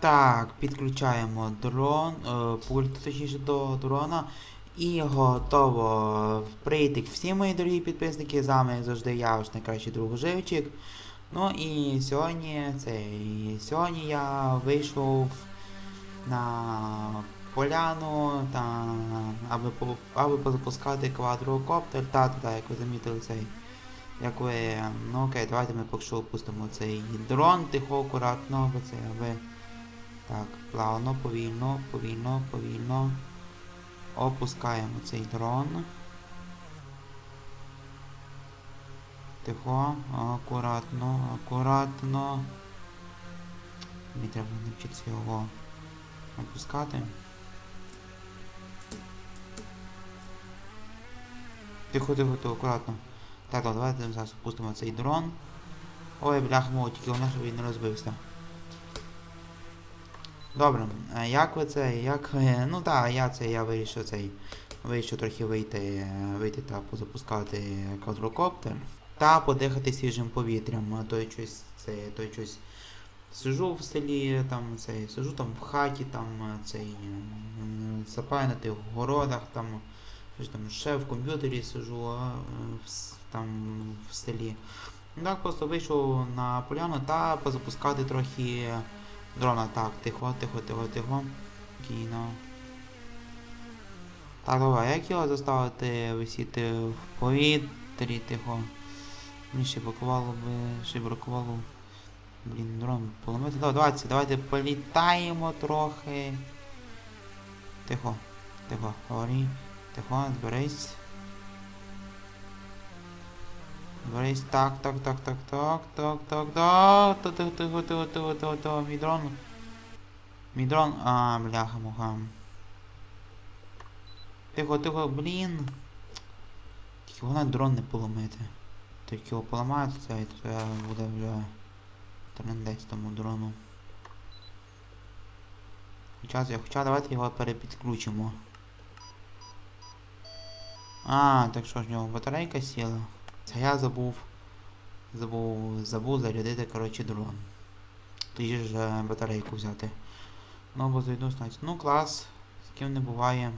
Так, підключаємо дрон, е, пульт точніше до дрона. І готово прийти всі мої дорогі підписники. З вами завжди я ваш найкращий друг Живчик. Ну і сьогодні цей, сьогодні я вийшов на поляну та аби, аби позапускати квадрокоптер. Та, та, як ви замітили цей. Як ви. Ну окей, давайте ми поки що опустимо цей дрон тихо, акуратно, бо це аби. Так, плавно, повільно, повільно, повільно. Опускаємо цей дрон. Тихо, акуратно, акуратно. Мені треба навчитися його опускати. Тихо, тихо, тихо, акуратно. Так, давайте зараз опустимо цей дрон. Ой, бляха, мов, тільки головне, щоб він не розбився. Добре, як ви це, як ви... Ну так, я це, я вирішив цей. Вирішив трохи вийти, вийти та позапускати квадрокоптер. Та подихати свіжим повітрям. А То я щось, це, то я щось сижу в селі, там цей, сижу там в хаті, там цей, сапаю на тих городах, там щось там ще в комп'ютері сижу, а, в, там в селі. Так просто вийшов на поляну та позапускати трохи дрона. Так, тихо, тихо, тихо, тихо. Спокійно. Так, давай, як його заставити висіти в повітрі, тихо. Мені ще бракувало би, ще бракувало. Блін, дрон поламати. Давай, давайте, давайте політаємо трохи. Тихо, тихо, говори. Тихо, зберись. Зберись, так, так, так, так, так, так, так, так, тихо, тихо, тихо, тихо, тихо, тихо, тихо, мій дрон. Мій дрон, а, бляха, муха. Тихо, тихо, блін. Тільки головне дрон не поламити. Тільки його поламають, це, це буде вже трендець тому дрону. Хоча, хоча давайте його перепідключимо. А, так що ж в нього батарейка сіла? Це я забув. Забув, забув зарядити, коротше, дрон. Тоді ж е, батарейку взяти. Ну, бо зайду, значить. Ну, клас, з ким не буває.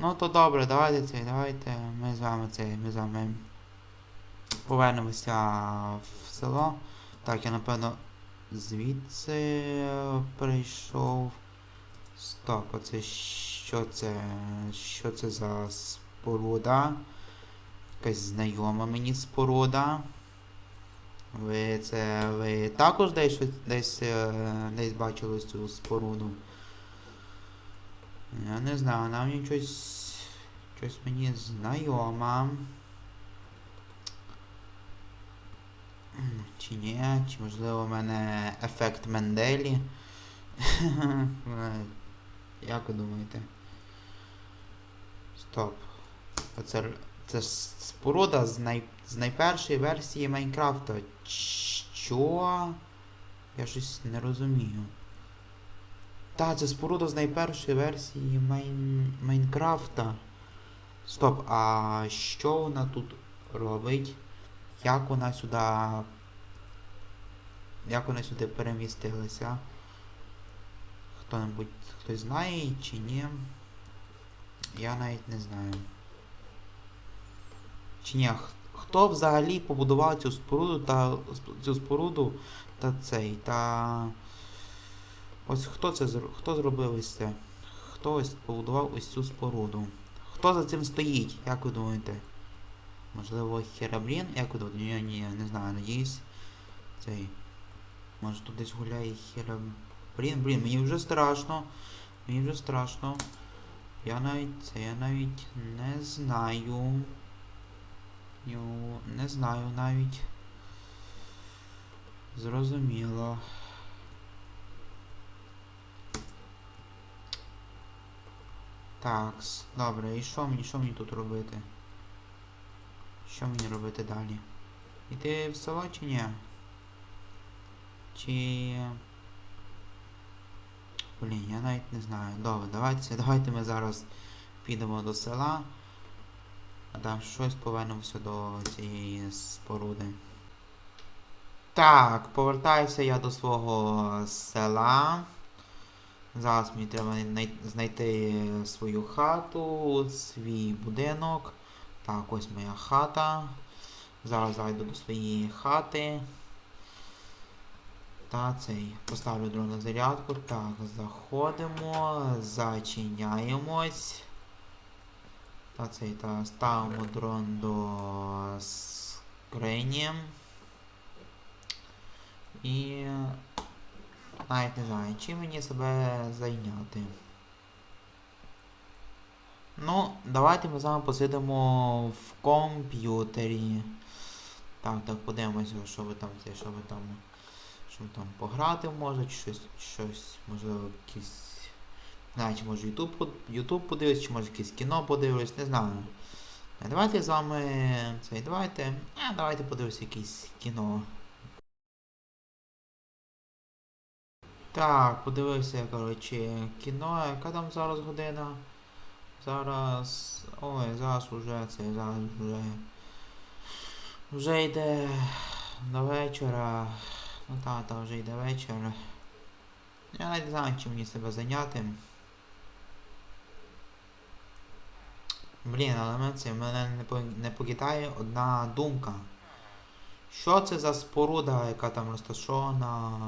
Ну то добре, давайте це, давайте ми з вами це, ми з вами повернемося в село. Так, я напевно звідси прийшов. Стоп, оце що це? Що це за споруда? Якась знайома мені споруда. Ви це. Ви також десь десь, е, десь бачили цю споруду? Я не знаю, вона мені щось. Щось мені знайома. Чи ні, чи можливо в мене ефект Менделі? Як ви думаєте? Стоп. Оце це ж споруда з, най, з найпершої версії Майнкрафта. Що? Я щось не розумію. Та, це споруда з найпершої версії Майн... Майнкрафта. Стоп, а що вона тут робить? Як вона сюди. Як вона сюди перемістилася? Хто-небудь хтось знає чи ні? Я навіть не знаю. Чи ні, хто взагалі побудував цю споруду та цю споруду та цей та. Ось хто це хто зробив ось це? Хто ось побудував ось цю споруду? Хто за цим стоїть? Як ви думаєте? Можливо, Херабрін? Як ви думаєте? Ні, ні, не знаю, надіюсь. Цей. Може тут десь гуляє Херабрін. Блін, мені вже страшно. Мені вже страшно. Я навіть це я навіть не знаю. Не знаю навіть. Зрозуміло. Так, добре, і що мені, що мені тут робити? Що мені робити далі? Іти в село чи ні? Чи... Блін, я навіть не знаю. Добре, давайте, давайте ми зараз підемо до села. А там щось повернемося до цієї споруди. Так, повертаюся я до свого села. Зараз мені треба знайти свою хату, свій будинок. Так, ось моя хата. Зараз зайду до своєї хати. Та цей. Поставлю дрон на зарядку. Так, заходимо, зачиняємось. Та ставимо дрон до скрині. І навіть не знаю, чим мені себе зайняти. Ну, давайте ми з вами посидимо в комп'ютері. Так, так, подивимося, що ви там це, що ви там. Що ви там пограти може, щось, можливо, якісь. Знаю, чи може YouTube, YouTube подивлюсь, чи може якесь кіно подивлюсь, не знаю. Е, Давайте з вами цей, давайте. А, давайте подивимося якесь кіно. Так, подивився, коротше, кіно, яка там зараз година? Зараз. Ой, зараз уже це, зараз вже. Вже йде до вечора. Ну та, та вже йде вечір. Я не знаю, чим мені себе зайняти. Блін, але мене це мене не, покидає одна думка. Що це за споруда, яка там розташована.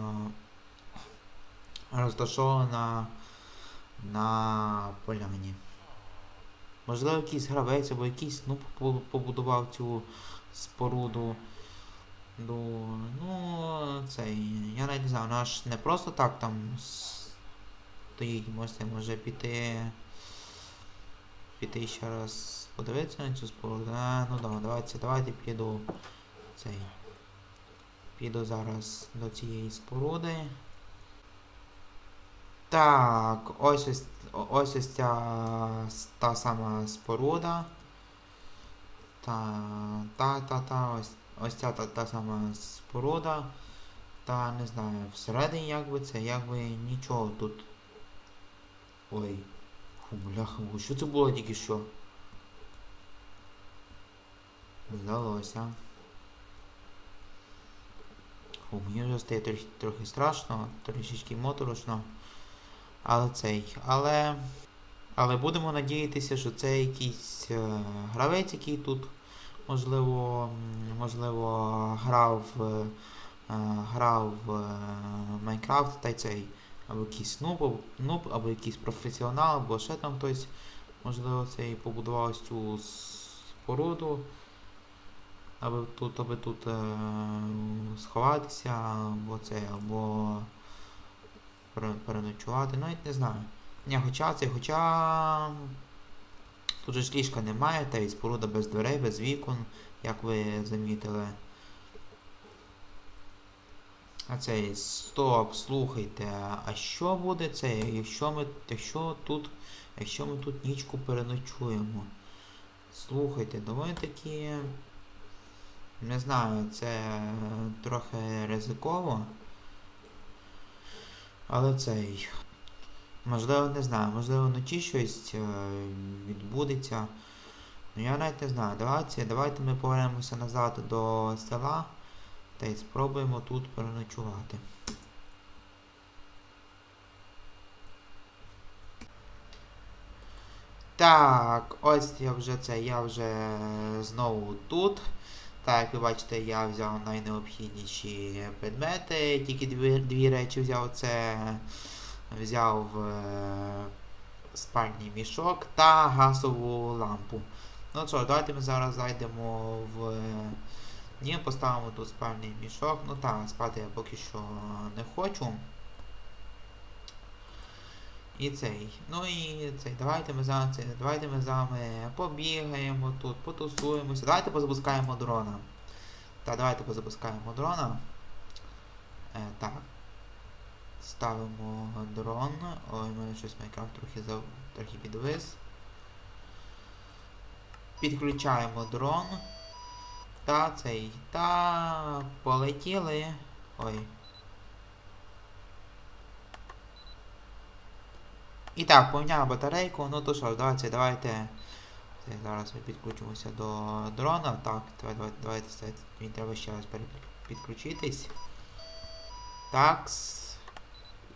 Розташована на поляні? Можливо, якийсь гравець або якийсь ну, побудував цю споруду. Ну, ну, цей, я навіть не знаю, вона ж не просто так там стоїть, можете може піти. Піти ще раз подивитися на цю споруду. А, ну да, давайте, давайте піду цей. Піду зараз до цієї споруди. Так, ось ось, ось ось ця та сама споруда. Та, та, та, та, ось, ось ця та, та сама споруда. Та не знаю, всередині якби це, якби нічого тут. Ой. Бляха, що це було тільки що? Здалося. Фу, мені вже стає трохи, трохи страшно, трішечки моторошно. Але цей. Але. Але будемо надіятися, що це якийсь е, гравець, який тут, можливо, можливо, грав, е, е, грав в е, Майнкрафт та й цей. Або якийсь нуб, нуб, або якийсь професіонал, або ще там хтось, можливо, цей побудував ось цю споруду. Аби тут, аби тут е, сховатися, або це, або переночувати, навіть не знаю. Ні, хоча це, хоча тут же ж ліжка немає, та й споруда без дверей, без вікон, як ви замітили. А цей стоп, слухайте, а що буде це, якщо ми, якщо тут, якщо ми тут нічку переночуємо? Слухайте, доволі таки, не знаю, це трохи ризиково. Але цей. Можливо, не знаю, можливо, вночі щось е, відбудеться. Ну я навіть не знаю. Давайте, давайте ми повернемося назад до села та й спробуємо тут переночувати. Так, ось я вже це, я вже знову тут. Так, як ви бачите, я взяв найнеобхідніші предмети, тільки дві, дві речі взяв це взяв е, спальний мішок та газову лампу. Ну що, давайте ми зараз зайдемо в. Ні, поставимо тут спальний мішок. Ну так, спати я поки що не хочу. І цей. Ну і цей. Давайте ми зараз цей. Давайте ми з вами побігаємо тут, потусуємося. Давайте позапускаємо дрона. Так, давайте позапускаємо дрона. Е, так. Ставимо дрон. Ой, у мене щось Майнкрафт трохи зав... трохи підвис. Підключаємо дрон. Та цей. Та полетіли. Ой. І так, поміняв батарейку. Ну то що ж, давайте, давайте. Зараз ми підключимося до дрона. Так, давай, давай, давайте. Мені треба ще раз підключитись. Такс.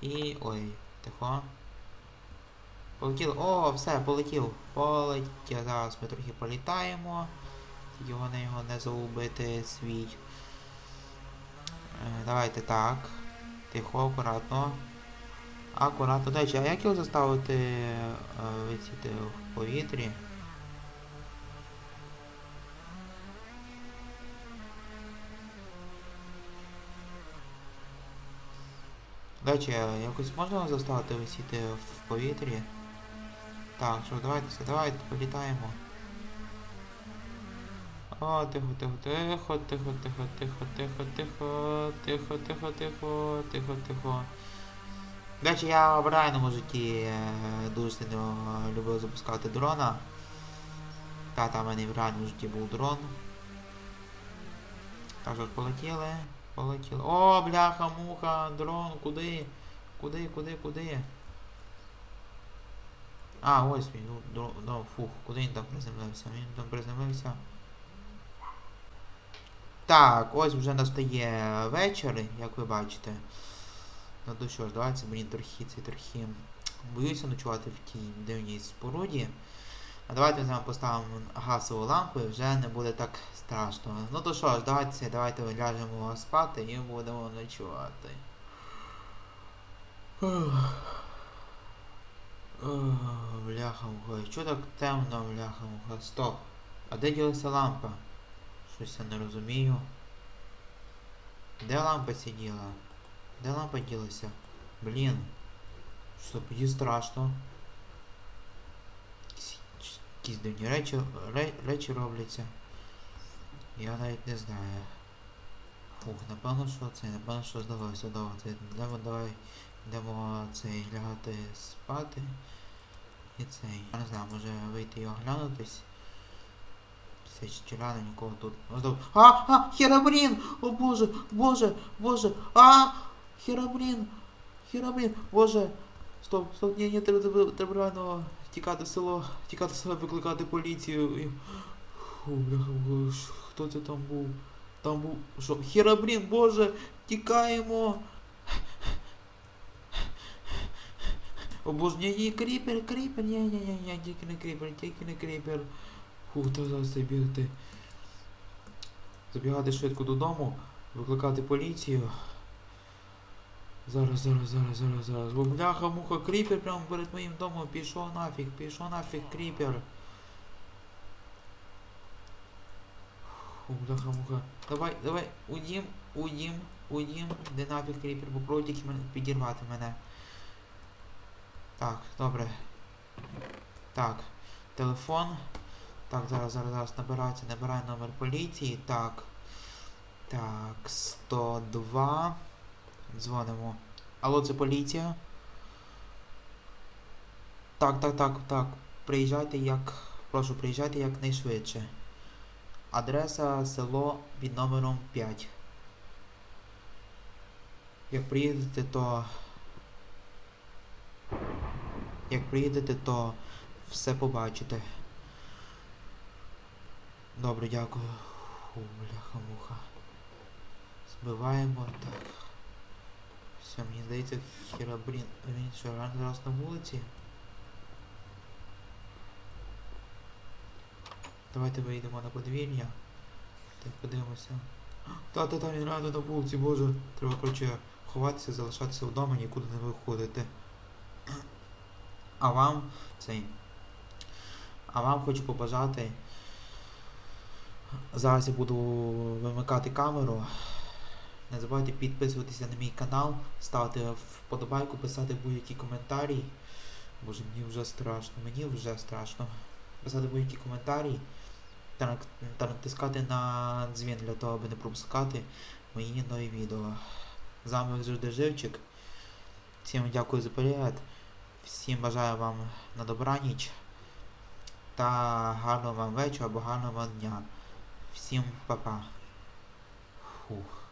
І. ой, тихо. Полетіло. О, все, полетів. Полетів. Зараз ми трохи політаємо. Тільки вони його не загубити свій. Е, давайте так. Тихо, акуратно. Акуратно. До речі, а як його заставити е, висіти в повітрі? До речі, якось можна його заставити висіти в повітрі? Так, що, давайте все, давайте політаємо. О, тихо, тихо, тихо, тихо, тихо, тихо, тихо, тихо, тихо, тихо, тихо, тихо, тихо. До речі, я в реальному житті е, дуже сильно любив запускати дрона. Та там в мене в реальному житті був дрон. Так що полетіли, полетіли. О, бляха, муха, дрон, куди? Куди, куди, куди? А, ось він, ну, ну, фух, куди він там приземлився? Він там приземлився. Так, ось вже настає вечір, як ви бачите. Ну то ж, давайте, блін, трохи, це трохи. Боюся ночувати в тій дивній споруді. А давайте з вами поставимо газову лампу і вже не буде так страшно. Ну то що ж, давайте, давайте ляжемо спати і будемо ночувати. Бляха муха, що так темно, бляха. Стоп. А де ділася лампа? Щось я не розумію. Де лампа сиділа? Де лампа ділася? Блін. Що мені страшно. Якісь- дивні речі, речі робляться. Я навіть не знаю. Фух, напевно, що це, напевно, що здалося. Це йдемо давай йдемо цей лягати спати. І цей. Я не знаю, може вийти і оглянутись. Все рано нікого тут. А, а, Херабрін! О боже, боже, боже, а! Херабрін! Херабрін! Боже! Стоп, стоп, ні, ні, треба, треба, реально тікати в село, тікати в село, викликати поліцію. Фу, хто це там був? Там був. Що? Херабрін, боже! Тікаємо! О боже, ні, ні, кріпер, кріпер, ні, ні, ні, ні, тільки не кріпер, тільки не кріпер. Фух, треба зараз це бігати. Забігати швидко додому, викликати поліцію. Зараз, зараз, зараз, зараз, зараз. Бо бляха, муха, кріпер прямо перед моїм домом. Пішов нафіг, пішов нафіг, кріпер. Фу, бляха, муха. Давай, давай, удім, удім, удім. Де нафіг кріпер, тільки мене підірвати мене. Так, добре. Так, телефон. Так, зараз, зараз, зараз набирається, набираю номер поліції. Так. Так, 102. Дзвонимо. Алло, це поліція? Так, так, так, так. Приїжджайте як. Прошу, приїжджайте якнайшвидше. Адреса село під номером 5. Як приїдете, то. Як приїдете, то все побачите. Добре, дякую. Фу, бляха муха. Збиваємо так. Все, мені здається, херабрін. Він що, реально зараз на вулиці? Давайте вийдемо на подвір'я. Так, подивимося. Та-та-та, він реально на вулиці, боже. Треба, коротше, ховатися, залишатися вдома, нікуди не виходити. А вам цей. А вам хочу побажати. Зараз я буду вимикати камеру. Не забувайте підписуватися на мій канал, ставити вподобайку, писати будь-які коментарі. Боже, мені вже страшно, мені вже страшно. Писати будь-які коментарі та, натискати на дзвін для того, аби не пропускати мої нові відео. З вами завжди Живчик. Всім дякую за перегляд. Всім бажаю вам на добраніч. Та гарного вам вечора або гарного вам дня. Всім па-па. Фух.